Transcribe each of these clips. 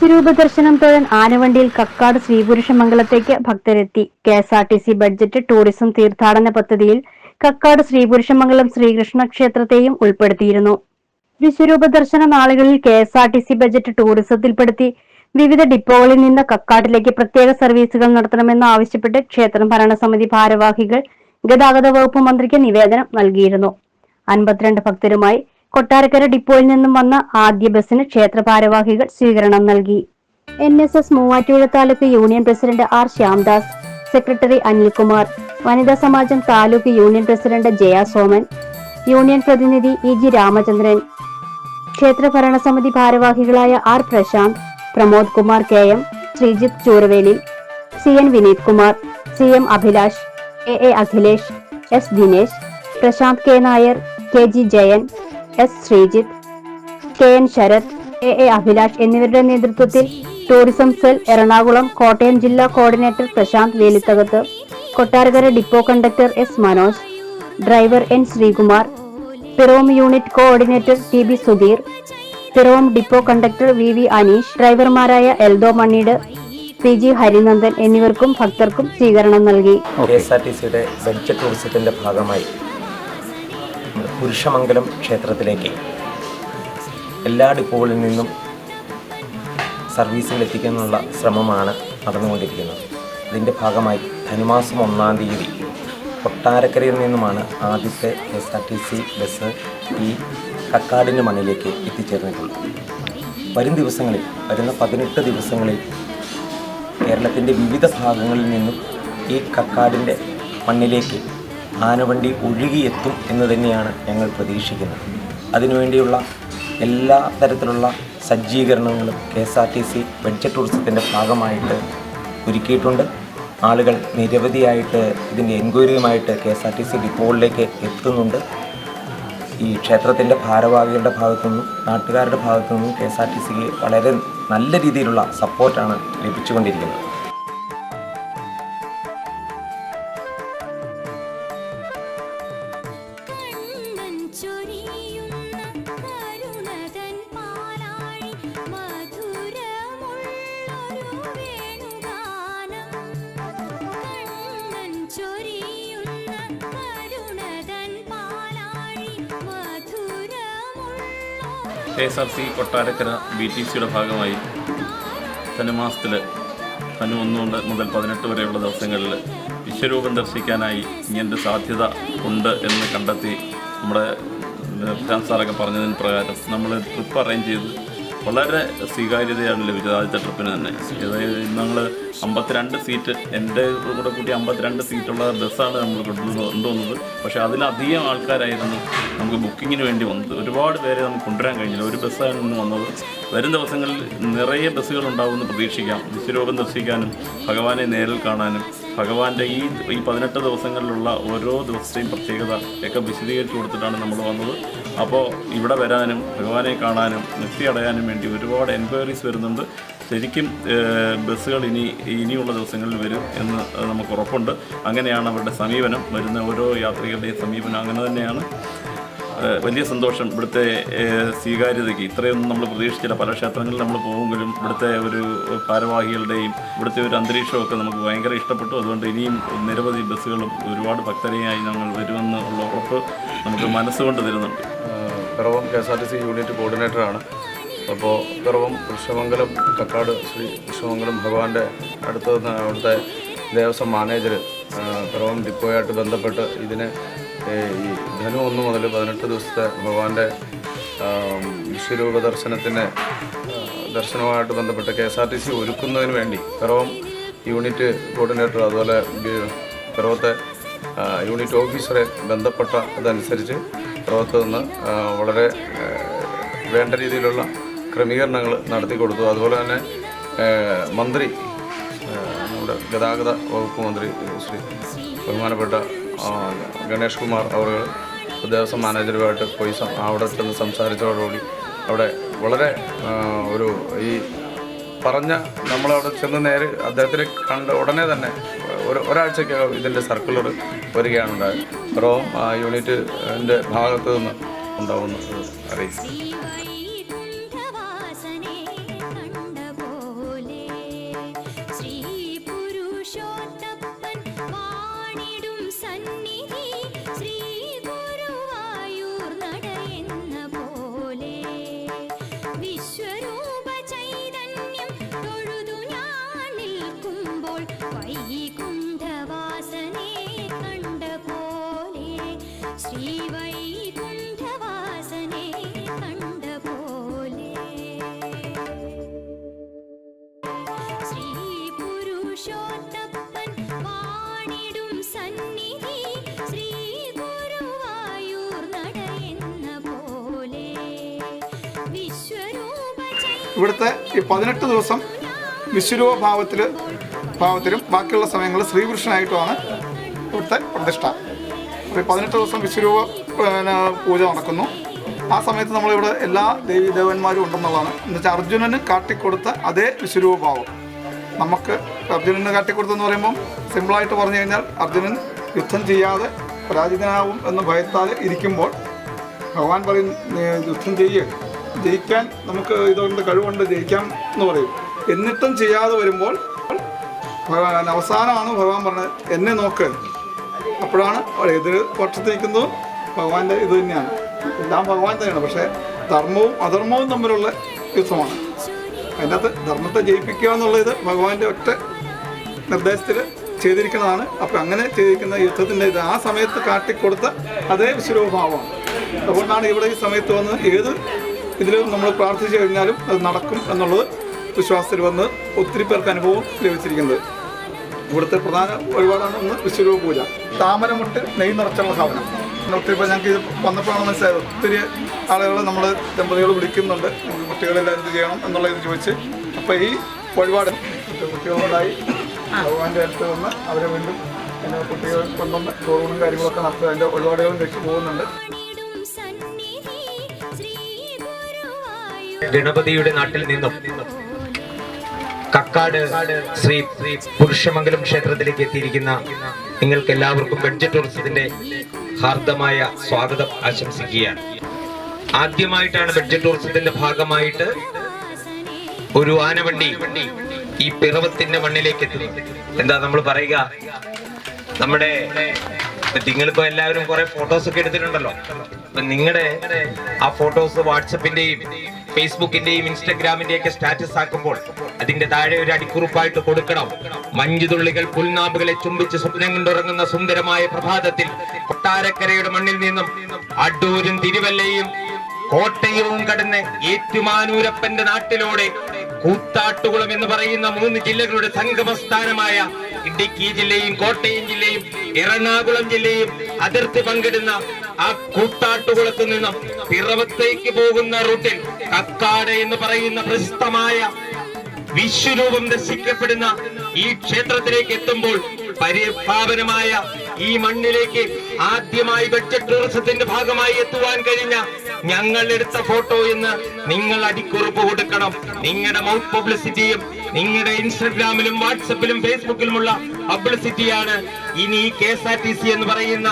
വിശ്വരൂപ ദർശനം തൊഴൻ ആനവണ്ടിയിൽ കക്കാട് ശ്രീപുരുഷ മംഗലത്തേക്ക് ഭക്തരെത്തി. K S R T C budget tourism തീർത്ഥാടന പദ്ധതിയിൽ കക്കാട് ശ്രീപുരുഷമംഗലം ശ്രീകൃഷ്ണ ക്ഷേത്രത്തെയും ഉൾപ്പെടുത്തിയിരുന്നു. വിശ്വരൂപ ദർശന നാളുകളിൽ K S R T C budget ടൂറിസത്തിൽപ്പെടുത്തി വിവിധ ഡിപ്പോകളിൽ നിന്ന് കക്കാട്ടിലേക്ക് പ്രത്യേക സർവീസുകൾ നടത്തണമെന്ന് ആവശ്യപ്പെട്ട് ക്ഷേത്രം ഭരണസമിതി ഭാരവാഹികൾ ഗതാഗത വകുപ്പ് മന്ത്രിക്ക് നിവേദനം നൽകിയിരുന്നു. അൻപത്തിരണ്ട് ഭക്തരുമായി കൊട്ടാരക്കര ഡിപ്പോയിൽ നിന്നും വന്ന ആദ്യ ബസ്സിന് ക്ഷേത്ര ഭാരവാഹികൾ സ്വീകരണം നൽകി. N S S Muvattupuzha taluk union president R Shyamdas secretary Anilkumar വനിതാ സമാജം taluk union president Jaya Soman union പ്രതിനിധി ഇ ജി രാമചന്ദ്രൻ ക്ഷേത്ര ഭരണസമിതി ഭാരവാഹികളായ R Prashanth Pramod Kumar K M Sreejith Chooraveli C N Vineeth Kumar C M Abhilash A A Akhilesh S Dinesh Prashanth K Nair K G Jayan S. Sreejith K. N. Sarath A. A. Abhilash എന്നിവരുടെ നേതൃത്വത്തിൽ tourism cell Ernakulam Kottayam ജില്ലാ coordinator Prashanth Velithakath Kottarakkara depot conductor S. Manoj driver N. Sreekumar Piravom unit coordinator T. B. Sudheer Piravom depot conductor V. V. Aneesh ഡ്രൈവർമാരായ Eldho Manneed P. G. Harinandan എന്നിവർക്കും ഭക്തർക്കും സ്വീകരണം നൽകി. K. S. R. T. സിയുടെ budget ടൂറിസത്തിന്റെ ഭാഗമായി പുരുഷമംഗലം ക്ഷേത്രത്തിലേക്ക് എല്ലാ ഡിപ്പോകളിൽ നിന്നും സർവീസുകൾ എത്തിക്കാനുള്ള ശ്രമമാണ് നടന്നുകൊണ്ടിരിക്കുന്നത്. ഇതിന്റെ ഭാഗമായി ധനുമാസം ഒന്നാം തീയതി കൊട്ടാരക്കരയിൽ നിന്നുമാണ് ആദ്യത്തെ S R T C bus ഈ കക്കാടിന്റെ മണ്ണിലേക്ക് എത്തിച്ചേർന്നിട്ടുള്ളത്. വരും ദിവസങ്ങളിൽ വരുന്ന പതിനെട്ട് ദിവസങ്ങളിൽ കേരളത്തിന്റെ വിവിധ ഭാഗങ്ങളിൽ നിന്നും ഈ കക്കാടിന്റെ മണ്ണിലേക്ക് ആനവണ്ടി ഒഴുകിയെത്തും എന്ന് തന്നെയാണ് ഞങ്ങൾ പ്രതീക്ഷിക്കുന്നത്. അതിനുവേണ്ടിയുള്ള എല്ലാ തരത്തിലുള്ള സജ്ജീകരണങ്ങളും K S R T C budget ടൂറിസത്തിന്റെ ഭാഗമായിട്ട് ഒരുക്കിയിട്ടുണ്ട്. ആളുകൾ നിരവധിയായിട്ട് ഇതിന്റെ എൻക്വയറിയുമായിട്ട് K S R T C ഡിപ്പോളിലേക്ക് എത്തുന്നുണ്ട്. ഈ ക്ഷേത്രത്തിന്റെ ഭാരവാഹികളുടെ ഭാഗത്തു നിന്നും നാട്ടുകാരുടെ ഭാഗത്തു നിന്നും കെ എസ് ആർ ടി സിക്ക് വളരെ നല്ല രീതിയിലുള്ള സപ്പോർട്ടാണ് ലഭിച്ചുകൊണ്ടിരിക്കുന്നത്. K S R C Kottarakkara B T സിയുടെ ഭാഗമായി ധനുമാസത്തിൽ ധനു ഒന്നുകൊണ്ട് മുതൽ പതിനെട്ട് വരെയുള്ള ദിവസങ്ങളിൽ വിശ്വരൂപം ദർശിക്കാനായി ഇങ്ങനൊരു സാധ്യത ഉണ്ട് എന്ന് കണ്ടെത്തി നമ്മുടെ സാറൊക്കെ പറഞ്ഞതിന് പ്രകാരം നമ്മൾ ട്രിപ്പ് അറേഞ്ച് ചെയ്ത് വളരെ സ്വീകാര്യതയാണ് ലഭിച്ചത് ആദ്യത്തെ ട്രിപ്പിന് തന്നെ. അതായത് ഞങ്ങൾ അമ്പത്തിരണ്ട് സീറ്റ് എന്റെ കൂടെ കൂട്ടി അമ്പത്തിരണ്ട് സീറ്റുള്ള ബസ്സാണ് നമ്മൾ കൊണ്ടുവന്ന് കൊണ്ടുവന്നത്. പക്ഷേ അതിലധികം ആൾക്കാരായിരുന്നു നമുക്ക് ബുക്കിങ്ങിന് വേണ്ടി വന്നത്. ഒരുപാട് പേരെ നമുക്ക് കൊണ്ടുവരാൻ കഴിഞ്ഞില്ല. ഒരു ബസ്സാണ് ഇന്ന് വന്നത്. വരും ദിവസങ്ങളിൽ നിറയെ ബസ്സുകൾ ഉണ്ടാവുമെന്ന് പ്രതീക്ഷിക്കാം. വിശ്വരൂപം ദർശിക്കാനും ഭഗവാനെ നേരിൽ കാണാനും ഭഗവാന്റെ ഈ ഈ പതിനെട്ട് ദിവസങ്ങളിലുള്ള ഓരോ ദിവസത്തെയും പ്രത്യേകത ഒക്കെ വിശദീകരിച്ചു കൊടുത്തിട്ടാണ് നമ്മൾ വന്നത്. അപ്പോൾ ഇവിടെ വരാനും ഭഗവാനെ കാണാനും മുക്തി അടയാനും വേണ്ടി ഒരുപാട് എൻക്വയറീസ് വരുന്നുണ്ട്. ശരിക്കും ബസ്സുകൾ ഇനി ഇനിയുള്ള ദിവസങ്ങളിൽ വരും എന്ന് നമുക്ക് ഉറപ്പുണ്ട്. അങ്ങനെയാണ് അവരുടെ സമീപനം. വരുന്ന ഓരോ യാത്രികരുടെയും സമീപനം അങ്ങനെ തന്നെയാണ്. വലിയ സന്തോഷം ഇവിടുത്തെ സ്വീകാര്യതയ്ക്ക്. ഇത്രയൊന്നും നമ്മൾ പ്രതീക്ഷിച്ചില്ല. പല ക്ഷേത്രങ്ങളിൽ നമ്മൾ പോകുമെങ്കിലും ഇവിടുത്തെ ഒരു ഭാരവാഹികളുടെയും ഇവിടുത്തെ ഒരു അന്തരീക്ഷമൊക്കെ നമുക്ക് ഭയങ്കര ഇഷ്ടപ്പെട്ടു. അതുകൊണ്ട് ഇനിയും നിരവധി ബസ്സുകളും ഒരുപാട് ഭക്തരെയായി ഞങ്ങൾ വരുമെന്ന് ഉള്ള ഉറപ്പ് നമുക്ക് മനസ്സുകൊണ്ട് തരുന്നുണ്ട്. Piravom K S R T C unit കോർഡിനേറ്ററാണ്. അപ്പോൾ പിറവം കൃഷ്ണമംഗലം കക്കാട് ശ്രീ കൃഷ്ണമംഗലം ഭഗവാന്റെ അടുത്ത് അവിടുത്തെ ദേവസ്വം മാനേജർ പിറവം ഡിപ്പോയായിട്ട് ബന്ധപ്പെട്ട് ഇതിന് ഈ ധനു ഒന്ന് മുതൽ പതിനെട്ട് ദിവസത്തെ ഭഗവാന്റെ വിശ്വരൂപ ദർശനത്തിന് ദർശനവുമായിട്ട് ബന്ധപ്പെട്ട് K S R T C ഒരുക്കുന്നതിന് വേണ്ടി പിറവം യൂണിറ്റ് കോർഡിനേറ്റർ അതുപോലെ പിറവത്തെ യൂണിറ്റ് ഓഫീസറെ ബന്ധപ്പെട്ട അതനുസരിച്ച് പിറവത്ത് നിന്ന് വളരെ വേണ്ട രീതിയിലുള്ള ക്രമീകരണങ്ങൾ നടത്തി കൊടുത്തു. അതുപോലെ തന്നെ മന്ത്രി നമ്മുടെ ഗതാഗത വകുപ്പ് മന്ത്രി ശ്രീ ബഹുമാനപ്പെട്ട ഗണേഷ് കുമാർ അവർ ദേവസ്വം മാനേജറുമായിട്ട് പോയി അവിടെ ചെന്ന് സംസാരിച്ചതോടുകൂടി അവിടെ വളരെ ഒരു ഈ പറഞ്ഞ നമ്മളവിടെ ചെന്ന് നേരെ അദ്ദേഹത്തിനെ കണ്ട ഉടനെ തന്നെ ഒരു ഒരാഴ്ചക്കകം ഇതിന്റെ സർക്കുലർ വരികയാണ് ഉണ്ടായത് ആ യൂണിറ്റിന്റെ ഭാഗത്തു നിന്ന് ഉണ്ടാവുമെന്ന് അറിയിച്ചു ഇവിടുത്തെ ഈ പതിനെട്ട് ദിവസം വിശ്വരൂപ ഭാവത്തിൽ ഭാവത്തിലും ബാക്കിയുള്ള സമയങ്ങളിൽ ശ്രീകൃഷ്ണനായിട്ടുമാണ് ഇവിടുത്തെ പ്രതിഷ്ഠ. പതിനെട്ട് ദിവസം വിശ്വരൂപ പിന്നെ പൂജ നടക്കുന്നു. ആ സമയത്ത് നമ്മളിവിടെ എല്ലാ ദേവി ദേവന്മാരും ഉണ്ടെന്നുള്ളതാണ്. എന്നുവെച്ചാൽ അർജുനന് കാട്ടിക്കൊടുത്ത അതേ വിശ്വരൂപ ഭാവം. നമുക്ക് അർജുനന് കാട്ടിക്കൊടുത്തെന്ന് പറയുമ്പം സിമ്പിളായിട്ട് പറഞ്ഞു കഴിഞ്ഞാൽ അർജുനൻ യുദ്ധം ചെയ്യാതെ പരാജിതനാവും എന്ന് ഭയത്താൽ ഇരിക്കുമ്പോൾ ഭഗവാൻ പറയും യുദ്ധം ചെയ്യേ. ജയിക്കാൻ നമുക്ക് ഇതുകൊണ്ട് കഴിവുണ്ട് ജയിക്കാം എന്ന് പറയും. എന്നിട്ടും ചെയ്യാതെ വരുമ്പോൾ അവസാനമാണ് ഭഗവാൻ പറഞ്ഞത് എന്നെ നോക്ക്. അപ്പോഴാണ് ഇത് പക്ഷത്ത് നിൽക്കുന്നതും ഭഗവാന്റെ ഇത് തന്നെയാണ്. എല്ലാം ഭഗവാൻ തന്നെയാണ്. പക്ഷേ ധർമ്മവും അധർമ്മവും തമ്മിലുള്ള യുദ്ധമാണ്. അതിനകത്ത് ധർമ്മത്തെ ജയിപ്പിക്കുക എന്നുള്ളത് ഭഗവാന്റെ ഒറ്റ നിർദ്ദേശത്തിൽ ചെയ്തിരിക്കുന്നതാണ്. അപ്പം അങ്ങനെ ചെയ്തിരിക്കുന്ന യുദ്ധത്തിന്റെ ഇത് ആ സമയത്ത് കാട്ടിക്കൊടുത്ത അതേ വിശ്വരൂപഭാവമാണ്. അതുകൊണ്ടാണ് ഇവിടെ ഈ സമയത്ത് വന്ന് ഏത് ഇതിൽ നമ്മൾ പ്രാർത്ഥിച്ചു കഴിഞ്ഞാലും അത് നടക്കും എന്നുള്ളത് വിശ്വാസത്തിൽ വന്ന് ഒത്തിരി പേർക്ക് അനുഭവം ലഭിച്ചിരിക്കുന്നത്. ഇവിടുത്തെ പ്രധാന വഴിപാടാണ് ഒന്ന് വിശ്വരൂപ പൂജ. താമരമുട്ട് നെയ് നിറച്ചുള്ള സാധനം. ഒത്തിരി ഇപ്പോൾ ഞങ്ങൾക്ക് ഇത് വന്നപ്പോഴാണ് മനസ്സിലായത്. ഒത്തിരി ആളുകൾ നമ്മൾ ദമ്പതികൾ വിളിക്കുന്നുണ്ട്. കുട്ടികളെല്ലാം എന്ത് ചെയ്യണം എന്നുള്ളത് ഇത് ചോദിച്ച്. അപ്പോൾ ഈ വഴിപാട് കുട്ടികളുണ്ടായി. ഭഗവാന്റെ അടുത്ത് വന്ന് അവരെ വീണ്ടും എന്റെ കുട്ടികൾ കൊണ്ടുവന്ന് ചോറുകളും കാര്യങ്ങളൊക്കെ നടത്തുക. അതിന്റെ വഴിപാടുകളും കഴിച്ച് പോകുന്നുണ്ട്. ഗണപതിയുടെ നാട്ടിൽ നിന്നും കക്കാട് ശ്രീ പുരുഷമംഗലം ക്ഷേത്രത്തിലേക്ക് എത്തിയിരിക്കുന്ന നിങ്ങൾക്ക് എല്ലാവർക്കും ബഡ്ജറ്റ് ടൂറിസത്തിന്റെ ഹാർദമായ സ്വാഗതം ആശംസിക്കുകയാണ്. ആദ്യമായിട്ടാണ് ബഡ്ജറ്റ് ടൂറിസത്തിന്റെ ഭാഗമായിട്ട് ഒരു ആനവണ്ടി ഈ പിറവത്തിന്റെ മണ്ണിലേക്ക് എത്തുന്നത്. എന്താ നമ്മൾ പറയുക? നമ്മുടെ നിങ്ങളിപ്പോ എല്ലാവരും കുറെ ഫോട്ടോസ് ഒക്കെ എടുത്തിട്ടുണ്ടല്ലോ. അപ്പൊ നിങ്ങളുടെ ആ ഫോട്ടോസ് വാട്സപ്പിന്റെയും ഫേസ്ബുക്കിന്റെയും ഇൻസ്റ്റഗ്രാമിന്റെയും ഒക്കെ സ്റ്റാറ്റസ് ആക്കുമ്പോൾ അതിന്റെ താഴെ ഒരു അടിക്കുറിപ്പായിട്ട് കൊടുക്കണം. മഞ്ഞുതുള്ളികൾ പുൽനാമ്പുകളെ ചുംബിച്ച് സ്വപ്നം കൊണ്ടുറങ്ങുന്ന സുന്ദരമായ പ്രഭാതത്തിൽ കൊട്ടാരക്കരയുടെ മണ്ണിൽ നിന്നും അടൂരും തിരുവല്ലയും കോട്ടയവും കടന്ന് ഏറ്റുമാനൂരപ്പന്റെ നാട്ടിലൂടെ കൂത്താട്ടുകുളം എന്ന് പറയുന്ന മൂന്ന് ജില്ലകളുടെ സംഗമസ്ഥാനമായ ഇടുക്കി ജില്ലയും കോട്ടയം ജില്ലയും എറണാകുളം ജില്ലയും അതിർത്തി പങ്കിടുന്ന ആ കൂത്താട്ടുകുളത്ത് നിന്നും പിറവത്തേക്ക് പോകുന്ന റൂട്ടിൽ കക്കാട് എന്ന് പറയുന്ന പ്രശസ്തമായ വിശ്വരൂപം ദർശിക്കപ്പെടുന്ന ഈ ക്ഷേത്രത്തിലേക്ക് എത്തുമ്പോൾ പരിഭാവനമായ ഈ മണ്ണിലേക്ക് ആദ്യമായി ബഡ്ജറ്റ് ടൂറിസത്തിന്റെ ഭാഗമായി എത്തുവാൻ കഴിഞ്ഞ ഞങ്ങൾ എടുത്ത ഫോട്ടോ എന്ന് നിങ്ങൾ അടിക്കുറിപ്പ് കൊടുക്കണം. നിങ്ങളുടെ മൗത്ത് പബ്ലിസിറ്റിയും നിങ്ങളുടെ ഇൻസ്റ്റഗ്രാമിലും വാട്സപ്പിലും ഫേസ്ബുക്കിലുമുള്ള പബ്ലിസിറ്റിയാണ് ഇനി K S R T C എന്ന് പറയുന്ന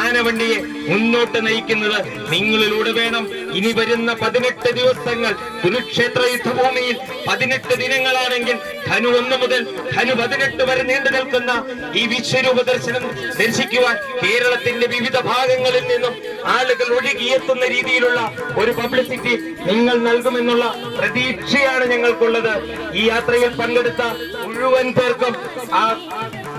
ആനവണ്ടിയെ മുന്നോട്ട് നയിക്കുന്നത്. നിങ്ങളിലൂടെ വേണം. ഇനി വരുന്ന പതിനെട്ട് ദിവസങ്ങൾ കുരുക്ഷേത്ര യുദ്ധഭൂമിയിൽ പതിനെട്ട് ദിനങ്ങളാണെങ്കിൽ ധനു ഒന്ന് മുതൽ ധനു പതിനെട്ട് വരെ നീണ്ടു നിൽക്കുന്ന ഈ വിശ്വരൂപ ദർശനം ദർശിക്കുവാൻ കേരളത്തിന്റെ വിവിധ ഭാഗങ്ങളിൽ നിന്നും ആളുകൾ ഒഴുകിയെത്തുന്ന രീതിയിലുള്ള ഒരു പബ്ലിസിറ്റി നിങ്ങൾ നൽകുമെന്നുള്ള പ്രതീക്ഷയാണ് ഞങ്ങൾക്കുള്ളത്. ഈ യാത്രയിൽ പങ്കെടുത്ത മുഴുവൻ പേർക്കും ആ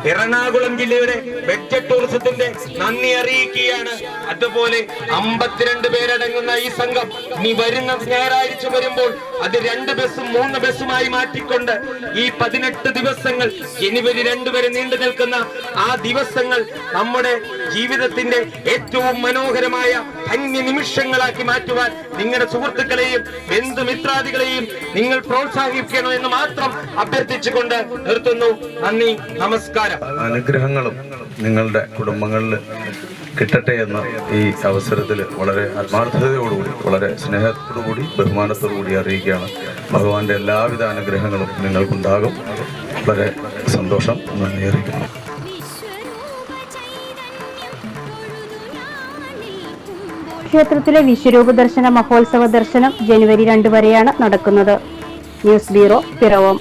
എറണാകുളം ജില്ലയുടെ ബഡ്ജറ്റ് ടൂറിസത്തിന്റെ നന്ദി അറിയിക്കുകയാണ്. അതുപോലെ അമ്പത്തിരണ്ട് പേരടങ്ങുന്ന ഈ സംഘം ഇനി വരുന്ന ഞായറാഴ്ച വരുമ്പോൾ അത് രണ്ട് ബസ്സും മൂന്ന് ബസ്സുമായി മാറ്റിക്കൊണ്ട് ഈ പതിനെട്ട് ദിവസങ്ങൾ ജനുവരി രണ്ട് വരെ നീണ്ടു നിൽക്കുന്ന ആ ദിവസങ്ങൾ നമ്മുടെ ജീവിതത്തിന്റെ ഏറ്റവും മനോഹരമായ ധന്യ നിമിഷങ്ങളാക്കി മാറ്റുവാൻ നിങ്ങളുടെ സുഹൃത്തുക്കളെയും ബന്ധുമിത്രാദികളെയും നിങ്ങൾ പ്രോത്സാഹിപ്പിക്കണം എന്ന് മാത്രം അഭ്യർത്ഥിച്ചുകൊണ്ട് നിർത്തുന്നു. നന്ദി നമസ്കാരം. അനുഗ്രഹങ്ങളും നിങ്ങളുടെ കുടുംബങ്ങളിൽ കിട്ടട്ടെ എന്ന് ഈ അവസരത്തിൽ വളരെ ആത്മാർത്ഥതയോടുകൂടി വളരെ സ്നേഹത്തോടുകൂടി ബഹുമാനത്തോടുകൂടി അറിയിക്കുകയാണ്. ഭഗവാന്റെ എല്ലാവിധ അനുഗ്രഹങ്ങളും നിങ്ങൾക്കുണ്ടാകും. വളരെ സന്തോഷം. നന്ദി അറിയിക്കുന്നു. ക്ഷേത്രത്തിലെ വിശ്വരൂപ ദർശന മഹോത്സവ ദർശനം ജനുവരി രണ്ട് വരെയാണ് നടക്കുന്നത്. News bureau Piravom